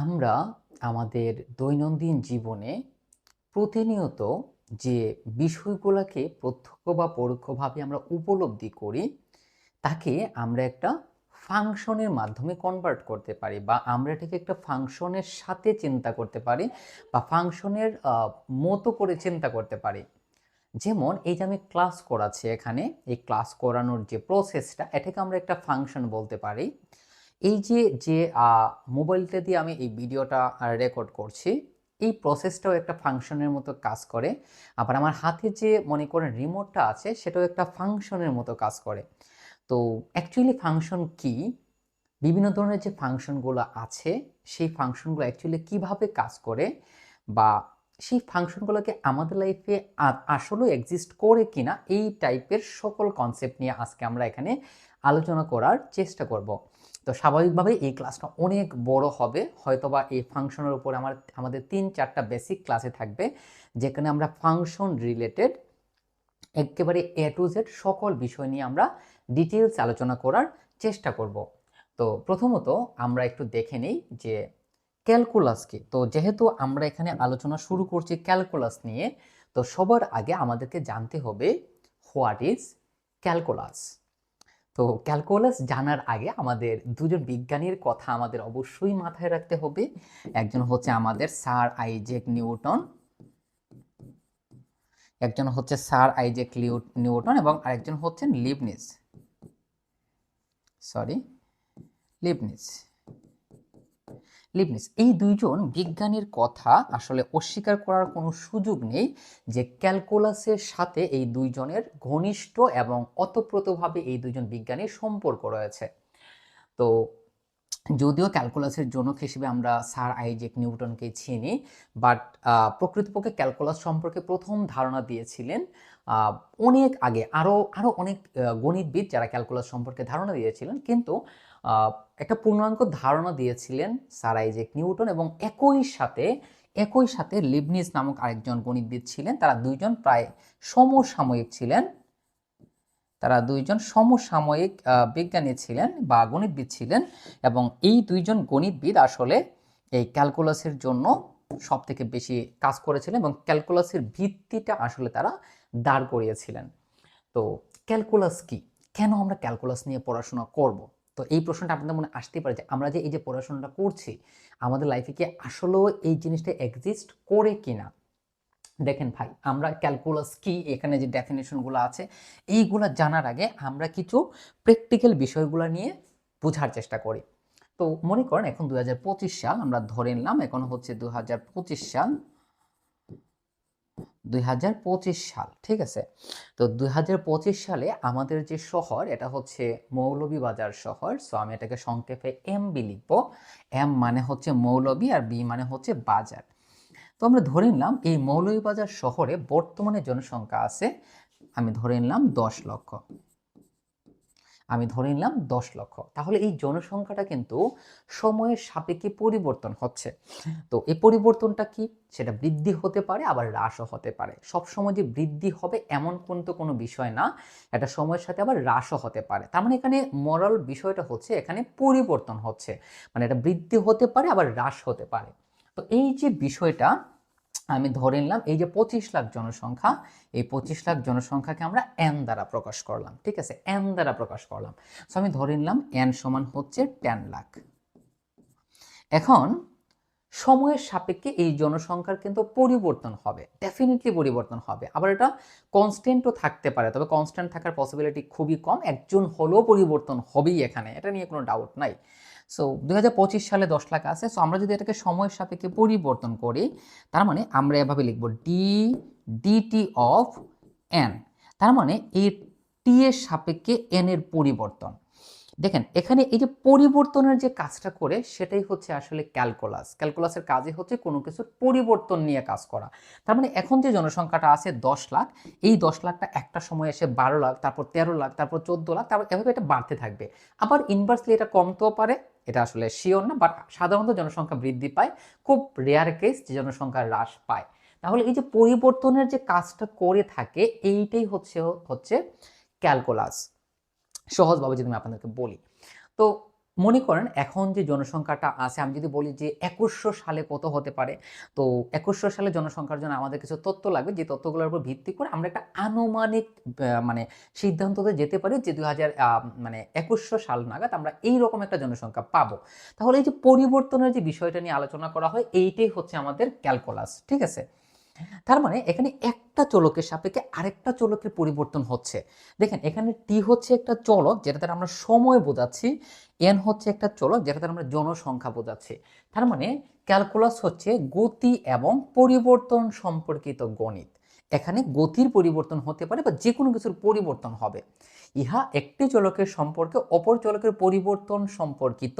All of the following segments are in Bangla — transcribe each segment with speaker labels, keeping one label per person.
Speaker 1: আমরা আমাদের দৈনন্দিন জীবনে প্রতিনিয়ত যে বিষয়গুলোকে প্রত্যক্ষ বা পরোক্ষভাবে আমরা উপলব্ধি করি, তাকে আমরা একটা ফাংশনের মাধ্যমে কনভার্ট করতে পারি বা আমরা এটাকে একটা ফাংশনের সাথে চিন্তা করতে পারি বা ফাংশনের মতো করে চিন্তা করতে পারি। যেমন এই যে আমি ক্লাস করাচ্ছি এখানে, এই ক্লাস করানোর যে প্রসেসটা এটাকে আমরা একটা ফাংশন বলতে পারি। এই যে যে মোবাইলটা দিয়ে আমি এই ভিডিওটা রেকর্ড করছি, এই প্রসেসটাও একটা ফাংশনের মতো কাজ করে। আবার আমার হাতে যে, মনে করেন রিমোটটা আছে, সেটাও একটা ফাংশনের মতো কাজ করে। তো অ্যাকচুয়ালি ফাংশন কি? বিভিন্ন ধরনের যে ফাংশনগুলো আছে, সেই ফাংশনগুলো অ্যাকচুয়ালি কীভাবে কাজ করে? বা সেই ফাংশনগুলোকে আমাদের লাইফে আসলেও এক্সিস্ট করে কিনা? এই টাইপের সকল কনসেপ্ট নিয়ে আজকে আমরা এখানে আলোচনা করার চেষ্টা করব। তো স্বাভাবিকভাবে এই ক্লাসটা অনেক বড় হবে। হয়তোবা এই ফাংশনের উপর আমার, আমাদের তিন চারটা বেসিক ক্লাসে থাকবে, যেখানে আমরা ফাংশন রিলেটেড একেবারে এ টু জেড সকল বিষয় নিয়ে আমরা ডিটেলস আলোচনা করার চেষ্টা করব। তো প্রথমত আমরা একটু দেখে নেই যে ক্যালকুলাস কি। তো যেহেতু আমরা এখানে আলোচনা শুরু করছি ক্যালকুলাস নিয়ে, তো সবার আগে আমাদেরকে জানতে হবে হোয়াট ইজ ক্যালকুলাস? তো ক্যালকুলাস জানার আগে আমাদের দুজন বিজ্ঞানীর কথা আমাদের অবশ্যই মাথায় রাখতে হবে। একজন হচ্ছে আমাদের স্যার আইজেক নিউটন। একজন হচ্ছে স্যার আইজেক নিউটন এবং আরেকজন হচ্ছেন লিবনিস সরি লিবনিস লিবনিস। এই দুইজন বিজ্ঞানীর কথা আসলে অস্বীকার করার কোনো সুযোগ নেই যে ক্যালকুলাসের সাথে এই দুইজনের ঘনিষ্ঠ এবং অতপ্রতভাবে এই দুইজন বিজ্ঞানীর সম্পর্ক রয়েছে। তো যদিও ক্যালকুলাসের জনক হিসেবে আমরা স্যার আইজেক নিউটনকে চিনি, বাট প্রকৃতপক্ষে ক্যালকুলাস সম্পর্কে প্রথম ধারণা দিয়েছিলেন। অনেক আগে আরও আরও অনেক গণিতবিদ যারা ক্যালকুলাস সম্পর্কে ধারণা দিয়েছিলেন, কিন্তু একটা পূর্ণাঙ্গ ধারণা দিয়েছিলেন স্যার আইজেক নিউটন এবং একই সাথে একই সাথে লিবনিজ নামক আরেকজন গণিতবিদ ছিলেন। তারা দুইজন প্রায় সমসাময়িক ছিলেন। তারা দুইজন সমসাময়িক বিজ্ঞানী ছিলেন বা গণিতবিদ ছিলেন এবং এই দুইজন গণিতবিদ আসলে এই ক্যালকুলাসের জন্য সব থেকে বেশি কাজ করেছিলেন এবং ক্যালকুলাসের ভিত্তিটা আসলে তারা দাঁড় করিয়েছিলেন। তো ক্যালকুলাস কি? কেন আমরা ক্যালকুলাস নিয়ে পড়াশোনা করব? তো এই প্রশ্নটা আপনাদের মনে আসতেই পারে যে আমরা যে এই যে পড়াশোনাটা করছি, আমাদের লাইফে কি আসলেও এই জিনিসটা এক্সিস্ট করে কিনা? দেখেন ভাই, আমরা ক্যালকুলাস কি, এখানে যে ডেফিনেশনগুলো আছে, এইগুলো জানার আগে আমরা কিছু প্র্যাকটিক্যাল বিষয়গুলো নিয়ে বোঝার চেষ্টা করি। তো মনে করেন এখন দু হাজার পঁচিশ সাল, আমরা ধরে নিলাম এখন হচ্ছে দু হাজার পঁচিশ সাল দুই সাল, ঠিক আছে? তো দুই সালে আমাদের যে শহর, এটা হচ্ছে মৌলভীবাজার শহর। সো আমি এটাকে সংক্ষেপে এম বি লিখব। এম মানে হচ্ছে মৌলভী আর বি মানে হচ্ছে বাজার। তো আমরা ধরে নিলাম, এই মৌলভীবাজার শহরে বর্তমানে জনসংখ্যা আছে, আমি ধরে নিলাম দশ লক্ষ। আমি ধরে নিলাম দশ লক্ষ। তাহলে এই জনসংখ্যাটা কিন্তু সময়ের সাপেক্ষে পরিবর্তন হচ্ছে। তো এই পরিবর্তনটা কি? সেটা বৃদ্ধি হতে পারে, আবার হ্রাসও হতে পারে। সব সময় যে বৃদ্ধি হবে এমন কিন্তু কোনো বিষয় না এটা সময়ের সাথে আবার হ্রাসও হতে পারে। তার মানে এখানে মরাল বিষয়টা হচ্ছে এখানে পরিবর্তন হচ্ছে। মানে এটা বৃদ্ধি হতে পারে, আবার হ্রাস হতে পারে। তো এই যে বিষয়টা আমি ধরে নিলাম এই যে পঁচিশ লাখ জনসংখ্যা, এই পঁচিশ লাখ জনসংখ্যাকে আমরা এন দ্বারা প্রকাশ করলাম। ঠিক আছে? এন দ্বারা প্রকাশ করলাম। সো আমি ধরে নিলাম এন সমান হচ্ছে টেন লাখ। এখন, সময়ের সাপেক্ষে এই জনসংখ্যার কিন্তু পরিবর্তন হবে। ডেফিনেটলি পরিবর্তন হবে। আবার এটা কনস্ট্যান্টও থাকতে পারে, তবে কনস্ট্যান্ট থাকার পসিবিলিটি খুবই কম। একজন হলেও পরিবর্তন হবেই এখানে। এটা নিয়ে কোনো ডাউট নাই। সো দুই হাজার পঁচিশ সালে দশ লাখ আছে। সো আমরা যদি এটাকে সময়ের সাপেক্ষে পরিবর্তন করি, তার মানে আমরা এভাবে লিখব ডি ডিটি অফ এন তার মানে এই টি এর সাপেক্ষে এন এর পরিবর্তন। দেখেন, এখানে এই যে পরিবর্তনের যে কাজটা করে, সেটাই হচ্ছে আসলে ক্যালকুলাস ক্যালকুলাসের কাজই হচ্ছে কোনো কিছুর পরিবর্তন নিয়ে কাজ করা। তার মানে এখন যে জনসংখ্যাটা আছে দশ লাখ, এই দশ লাখটা একটা সময় এসে বারো লাখ, তারপর তেরো লাখ, তারপর চোদ্দ লাখ, তারপর এভাবে এটা বাড়তে থাকবে। আবার ইনভার্সলি এটা কমতেও পারে এটা আসলে শিওর না বাট সাধারণত জনসংখ্যা বৃদ্ধি পায়। খুব রেয়ার কেস যে জনসংখ্যা হ্রাস পায়। তাহলে এই যে পরিবর্তনের যে কাজটা করে থাকে, এইটাই হচ্ছে হচ্ছে ক্যালকুলাস সহজভাবে যদি আমি আপনাদেরকে বলি। তো মনে করেন এখন যে জনসংখ্যাটা আছে, আমি যদি বলি যে একুশশো সালে কত হতে পারে, তো একুশশো সালে জনসংখ্যার জন্য আমাদের কিছু তথ্য লাগবে। যে তথ্যগুলোর উপর ভিত্তি করে আমরা একটা আনুমানিক মানে সিদ্ধান্ততে যেতে পারি যে দুই হাজার মানে একুশশো সাল নাগাদ আমরা এই রকম একটা জনসংখ্যা পাবো। তাহলে এই যে পরিবর্তনের যে বিষয়টা নিয়ে আলোচনা করা হয়, এইটাই হচ্ছে আমাদের ক্যালকুলাস, ঠিক আছে? তার মানে এখানে একটা চলকের সাপেক্ষে আরেকটা চলকের পরিবর্তন হচ্ছে। দেখেন, এখানে টি হচ্ছে একটা চলক যেটা দ্বারা আমরা সময় বোঝাচ্ছি এন হচ্ছে একটা চলক যেটা দ্বারা আমরা জনসংখ্যা বোঝাচ্ছি। তার মানে ক্যালকুলাস হচ্ছে গতি এবং পরিবর্তন সম্পর্কিত গণিত। এখানে গতির পরিবর্তন হতে পারে বা যে কোনো কিছুর পরিবর্তন হবে। ইহা একটি চলকের সম্পর্কে অপর চলকের পরিবর্তন সম্পর্কিত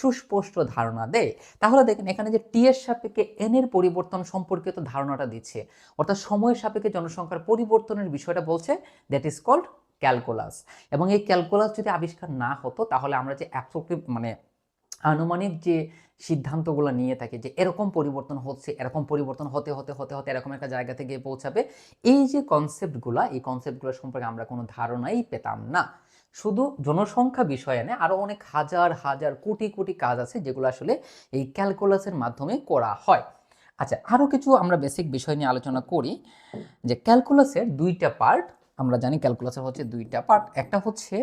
Speaker 1: সুস্পষ্ট ধারণা দেয়। তাহলে দেখেন এখানে যে টি এর সাপেক্ষে এন এর পরিবর্তন সম্পর্কিত ধারণাটা দিচ্ছে, অর্থাৎ সময়ের সাপেক্ষে জনসংখ্যার পরিবর্তনের বিষয়টা বলছে দ্যাট ইজ কল্ড ক্যালকুলাস এবং এই ক্যালকুলাস যদি আবিষ্কার না হতো, তাহলে আমরা যে অ্যাপ্রোপ্রিয়েট মানে আনুমানিক যে সিদ্ধান্তগুলো নিয়ে থাকে যে এরকম পরিবর্তন হচ্ছে, এরকম পরিবর্তন হতে হতে হতে হতে এরকম একটা জায়গাতে গিয়ে পৌঁছাবে, এই যে কনসেপ্টগুলো এই কনসেপ্টগুলো সম্পর্কে আমরা কোনো ধারণাই পেতাম না। শুধু জনসংখ্যা বিষয়ে না আরও অনেক হাজার হাজার, কোটি কোটি কাজ আছে যেগুলো আসলে এই ক্যালকুলাসের মাধ্যমে করা হয়। আচ্ছা আরও কিছু আমরা বেসিক বিষয় নিয়ে আলোচনা করি, যে ক্যালকুলাসের দুইটা পার্ট আমরা জানি ক্যালকুলাসের হচ্ছে দুইটা পার্ট একটা হচ্ছে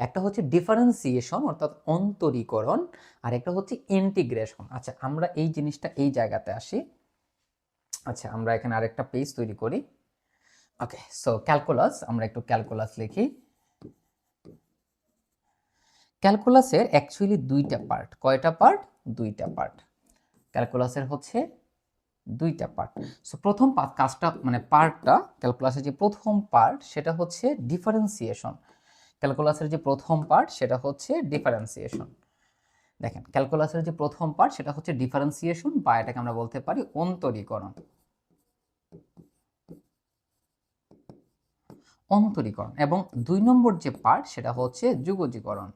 Speaker 1: একটা হচ্ছে ডিফারেন্সিয়েশন অর্থাৎ অন্তরীকরণ, আর একটা হচ্ছে ইন্টিগ্রেশন আচ্ছা আমরা এই জিনিসটা এই জায়গাতে আসি। আচ্ছা আমরা এখানে আরেকটা পেজ তৈরি করি। ওকে সো ক্যালকুলাস আমরা একটু ক্যালকুলাস লিখি। ক্যালকুলাসের অ্যাকচুয়ালি দুইটা পার্ট কয়টা পার্ট দুইটা পার্ট ক্যালকুলাসের হচ্ছে দুইটা পার্ট সো প্রথম পা- কাজটা মানে পার্টটা ক্যালকুলাসের যে প্রথম পার্ট সেটা হচ্ছে ডিফারেন্সিয়েশন ক্যালকুলাসের যে প্রথম পার্ট সেটা হচ্ছে ডিফারেন্সিয়েশন দেখেন ক্যালকুলাসের যে প্রথম পার্ট সেটা হচ্ছে ডিফারেন্সিয়েশন বা এটাকে আমরা বলতে পারি অন্তরীকরণ। অন্তরীকরণ। এবং দুই নম্বর যে পার্ট সেটা হচ্ছে যুগজীকরণ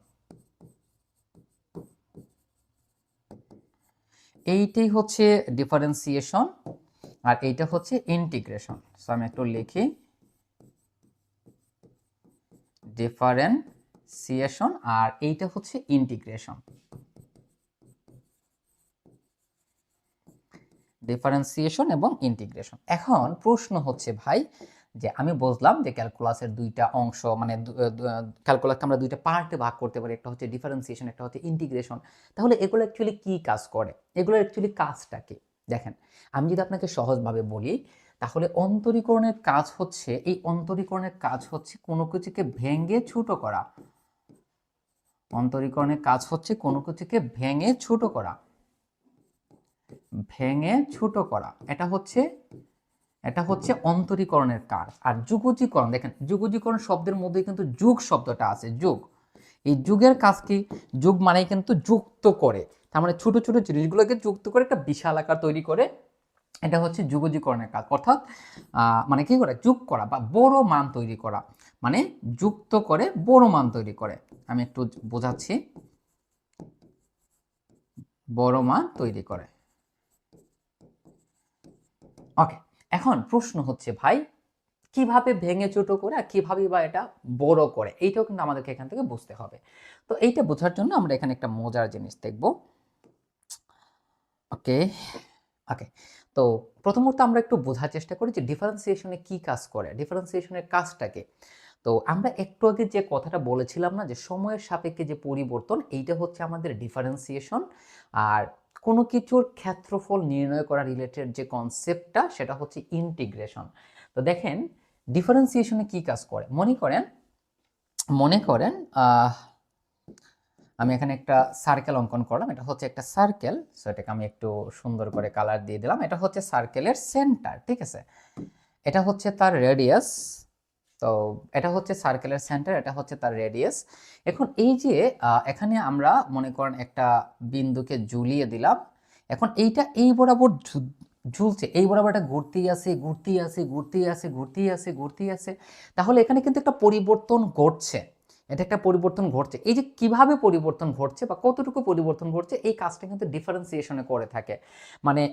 Speaker 1: এইটাই হচ্ছে ডিফারেন্সিয়েশন আর এইটা হচ্ছে ইন্টিগ্রেশন সো আমি একটু লিখি। ডিফারেন্সিয়েশন আর এইটা হচ্ছে ইন্টিগ্রেশন ডিফারেন্সিয়েশন এবং ইন্টিগ্রেশন এখন প্রশ্ন হচ্ছে, ভাই যে আমি বুঝলাম যে ক্যালকুলাসের দুইটা অংশ মানে ক্যালকুলাসকে আমরা দুইটা পার্টে ভাগ করতে পারি, একটা হচ্ছে ডিফারেন্সিয়েশন একটা হচ্ছে ইন্টিগ্রেশন তাহলে এগুলো অ্যাকচুয়ালি কি কাজ করে? এগুলোর অ্যাকচুয়ালি কাজটা কি? দেখেন, আমি যদি আপনাকে সহজভাবে বলি, তাহলে অন্তরীকরণের কাজ হচ্ছে, এই অন্তরীকরণের কাজ হচ্ছে কোনো কিছুকে ভেঙে ছোট করা। অন্তরীকরণের কাজ হচ্ছে কোনো কিছুকে ভেঙে ছোট করা। ভেঙে ছোট করা। এটা হচ্ছে এটা হচ্ছে অন্তরীকরণের কাজ আর যুগজীকরণ দেখেন যুগজীকরণ শব্দের মধ্যে কিন্তু যুগ শব্দটা আছে, যুগ। এই যুগের কাজ কি? যুগ মানে কিন্তু যুক্ত করে। তার মানে ছোট ছোট জিনিসগুলোকে যুক্ত করে একটা বিশাল আকার তৈরি করে, এটা হচ্ছে যুগজীকরণের কাজ। অর্থাৎ মানে কি করে? যুগ করা বা বড় মান তৈরি করা। মানে যুক্ত করে বড় মান তৈরি করে। আমি একটু বোঝাচ্ছি। বড় মান তৈরি করে। ওকে এখন প্রশ্ন হচ্ছে, ভাই, কীভাবে ভেঙে ছোট করে আর কীভাবে বা এটা বড় করে? এইটাও কিন্তু আমাদেরকে এখান থেকে বুঝতে হবে। তো এইটা বোঝার জন্য আমরা এখানে একটা মজার জিনিস দেখব। ওকে ওকে। তো প্রথমত আমরা একটু বোঝার চেষ্টা করি যে ডিফারেন্সিয়েশনে কি কাজ করে ডিফারেন্সিয়েশনের কাজটাকে তো আমরা একটু আগে যে কথাটা বলেছিলাম না, যে সময়ের সাপেক্ষে যে পরিবর্তন, এইটা হচ্ছে আমাদের ডিফারেন্সিয়েশন আর কোনো কিছুর ক্ষেত্রফল নির্ণয় করা রিলেটেড যে কনসেপ্টটা সেটা হচ্ছে ইন্টিগ্রেশন তো দেখেন ডিফারেন্সিয়েশনে কি কাজ করে? মনে করেন মনে করেন আমি এখানে একটা সার্কেল অঙ্কন করলাম। এটা হচ্ছে একটা সার্কেল সো এটাকে আমি একটু সুন্দর করে কালার দিয়ে দিলাম। এটা হচ্ছে সার্কেলের সেন্টার ঠিক আছে? এটা হচ্ছে তার রেডিয়াস তো এটা হচ্ছে সার্কেলের সেন্টার এটা হচ্ছে তার রেডিয়াস এখন এই যে এখানে আমরা মনে করেন একটা বিন্দুকে ঝুলিয়ে দিলাম। এখন এইটা এই বরাবর ঝুলছে, এই বরাবর এটা ঘুরতেই আছে ঘুরতেই আছে ঘুরতেই আছে ঘুরতেই আছে ঘুরতেই আছে। তাহলে এখানে কিন্তু একটা পরিবর্তন ঘটছে। এটা একটা পরিবর্তন ঘটছে। এই যে কীভাবে পরিবর্তন ঘটছে বা কতটুকু পরিবর্তন ঘটছে, এই কাজটা কিন্তু ডিফারেন্সিয়েশনে করে থাকে। মানে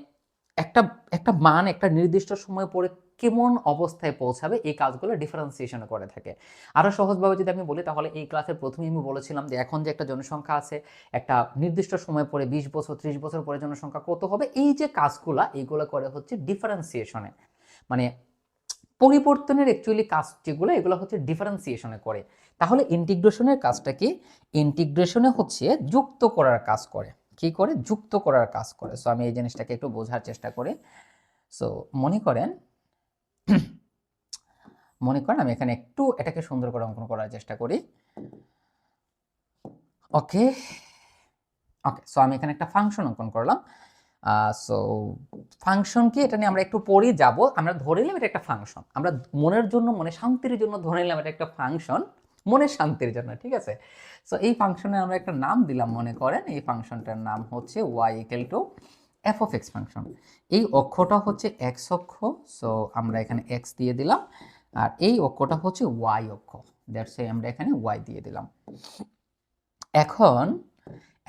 Speaker 1: একটা একটা মান, একটা নির্দিষ্ট সময় পরে কেমন অবস্থায় পৌঁছাবে, এই কাজগুলো ডিফারেন্সিয়েশন করে থাকে। আরও সহজভাবে যদি আমি বলি, তাহলে এই ক্লাসের প্রথমেই আমি বলেছিলাম যে এখন যে একটা জনসংখ্যা আছে, একটা নির্দিষ্ট সময় পরে বিশ বছর, ত্রিশ বছর পরে জনসংখ্যা কত হবে, এই যে কাজগুলো এইগুলো করে হচ্ছে ডিফারেন্সিয়েশনে মানে পরিবর্তনের অ্যাকচুয়ালি কাজ যেগুলো, এগুলো হচ্ছে ডিফারেন্সিয়েশনে করে। তাহলে ইন্টিগ্রেশনের কাজটা কি? ইন্টিগ্রেশনে হচ্ছে যুক্ত করার কাজ করে। কি করে? যুক্ত করার কাজ করে। সো আমি এই জিনিসটাকে একটু বোঝার চেষ্টা করি। সো মনে করেন মনে করেন আমি এখানে একটু এটাকে সুন্দর করে অঙ্কন করার চেষ্টা করি। ওকে ওকে সো আমি এখানে একটা ফাংশন অঙ্কন করলাম। সো ফাংশন কি? এটা নিয়ে আমরা একটু পরেই যাব। আমরা ধরে নিলাম এটা একটা ফাংশন আমরা মনের জন্য, মনে শান্তির জন্য ধরে নিলাম এটা একটা ফাংশন মনের শান্তির জন্য, ঠিক আছে? সো এই ফাংশনে আমরা একটা নাম দিলাম, মনে করেন। এই ফাংশনটার নাম হচ্ছে Y equal to F of X function এই অক্ষটা হচ্ছে এক্স অক্ষ সো আমরা এখানে এক্স দিয়ে দিলাম। আর এই অক্ষটা হচ্ছে ওয়াই অক্ষ দ্যাটস আমরা এখানে ওয়াই দিয়ে দিলাম। এখন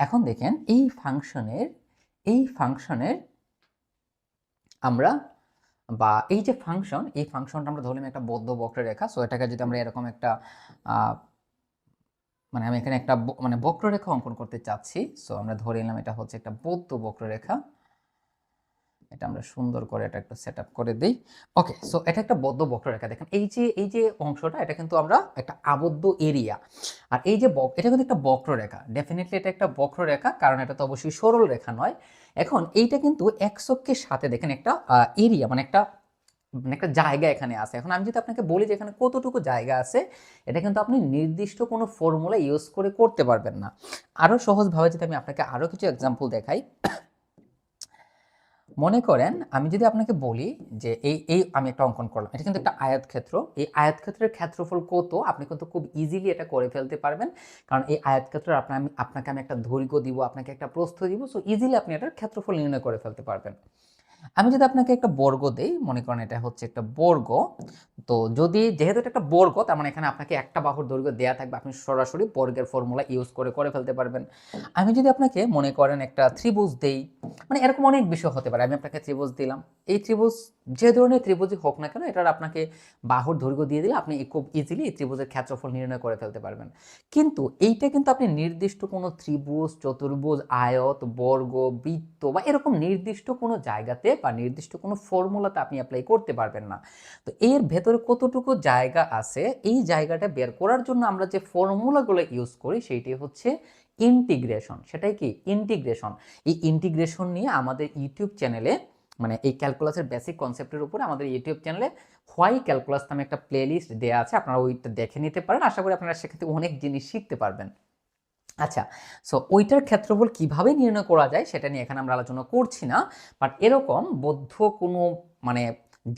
Speaker 1: এখন দেখেন, এই ফাংশনের এই ফাংশনের আমরা বা এই যে ফাংশন এই ফাংশনটা আমরা ধরলাম একটা বদ্ধ বক্ররেখা সো এটাকে যদি আমরা এরকম একটা মানে আমি এখানে একটা মানে বক্ররেখা অঙ্কন করতে চাচ্ছি সো আমরা ধরে নিলাম এটা হচ্ছে একটা বদ্ধ বক্ররেখা। এটা আমরা সুন্দর করে এটা একটু সেট করে দিই। ওকে সো এটা একটা বদ্ধ বক্ররেখা। দেখেন, এই যে এই যে অংশটা, এটা কিন্তু আমরা একটা আবদ্ধ এরিয়া আর এই যে এটা কিন্তু একটা বক্ররেখা। ডেফিনেটলি এটা একটা বক্ররেখা, কারণ এটা তো অবশ্যই সরল রেখা নয়। এখন এইটা কিন্তু একশোকে সাথে দেখেন একটা এরিয়া মানে একটা মানে একটা জায়গা এখানে আছে। এখন আমি যদি আপনাকে বলি যে এখানে কতটুকু জায়গা আছে, এটা কিন্তু আপনি নির্দিষ্ট কোনো ফর্মুলা ইউজ করে করতে পারবেন না। আরও সহজভাবে যদি আমি আপনাকে আরও কিছু এক্সাম্পল দেখাই মনে করেন আমি যদি আপনাকে বলি যে এই এই আমি একটা অঙ্কন করলাম, এটা কিন্তু একটা আয়তক্ষেত্র। এই আয়াতক্ষেত্রের ক্ষেত্রফল কত? আপনি কিন্তু খুব ইজিলি এটা করে ফেলতে পারবেন। কারণ এই আয়াতক্ষেত্র আপনার আমি আপনাকে আমি একটা দৈর্ঘ্য দিব, আপনাকে একটা প্রস্থ দিব। সো ইজিলি আপনি এটার ক্ষেত্রফল নির্ণয় করে ফেলতে পারবেন। আমি যদি আপনাকে একটা বর্গ দেই, মনে করেন এটা হচ্ছে একটা বর্গ, তো যদি যেহেতু এটা একটা বর্গ, তার মানে এখানে আপনাকে একটা বাহুর দৈর্ঘ্য দেওয়া থাকবে, আপনি সরাসরি বর্গের ফর্মুলা ইউজ করে করে ফেলতে পারবেন। আমি যদি আপনাকে মনে করেন একটা ত্রিভুজ দেই মানে এরকম অনেক বিষয় হতে পারে, আমি আপনাকে ত্রিভুজ দিলাম। এই ত্রিভুজ, যে ধরনের ত্রিভুজই হোক না কেন, এটার আপনাকে বাহুর দৈর্ঘ্য দিয়ে দিলে আপনি খুব ইজিলি এই ত্রিভুজের ক্ষেত্রফল নির্ণয় করে ফেলতে পারবেন। কিন্তু এইটা কিন্তু আপনি নির্দিষ্ট কোনো ত্রিভুজ, চতুর্ভুজ, আয়ত, বর্গ, বৃত্ত বা এরকম নির্দিষ্ট কোনো জায়গাতে বা নির্দিষ্ট কোনো ফর্মুলাতে আপনি অ্যাপ্লাই করতে পারবেন না। তো এর ভেতরে কতটুকু জায়গা আছে, এই জায়গাটা বের করার জন্য আমরা যে ফর্মুলাগুলো ইউজ করি সেইটি হচ্ছে ইন্টিগ্রেশন সেটাই কি? ইন্টিগ্রেশন এই ইন্টিগ্রেশন নিয়ে আমাদের ইউটিউব চ্যানেলে মানে এই ক্যালকুলাসের বেসিক কনসেপ্টের উপরে আমাদের ইউটিউব চ্যানেলে হোয়াই ক্যালকুলাস নামে একটা প্লেলিস্ট দেওয়া আছে, আপনারা ওইটা দেখে নিতে পারেন। আশা করি আপনারা সেক্ষেত্রে অনেক জিনিস শিখতে পারবেন। আচ্ছা সো ওইটার ক্ষেত্রফল কীভাবে নির্ণয় করা যায় সেটা নিয়ে এখানে আমরা আলোচনা করছি না বাট এরকম বদ্ধ কোনো মানে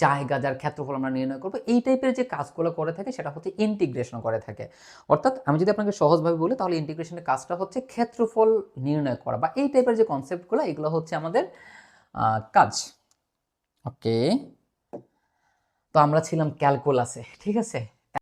Speaker 1: জায়গা যার ক্ষেত্রফল আমরা নির্ণয় করব, এই টাইপের যে কাজগুলো করে থাকে সেটা হচ্ছে ইন্টিগ্রেশন করে থাকে। অর্থাৎ আমি যদি আপনাকে সহজভাবে বলি, তাহলে ইন্টিগ্রেশনের কাজটা হচ্ছে ক্ষেত্রফল নির্ণয় করা, বা এই টাইপের যে কনসেপ্টগুলো এগুলো হচ্ছে আমাদের কাজ। ওকে তো আমরা ছিলাম ক্যালকুলাসে ঠিক আছে?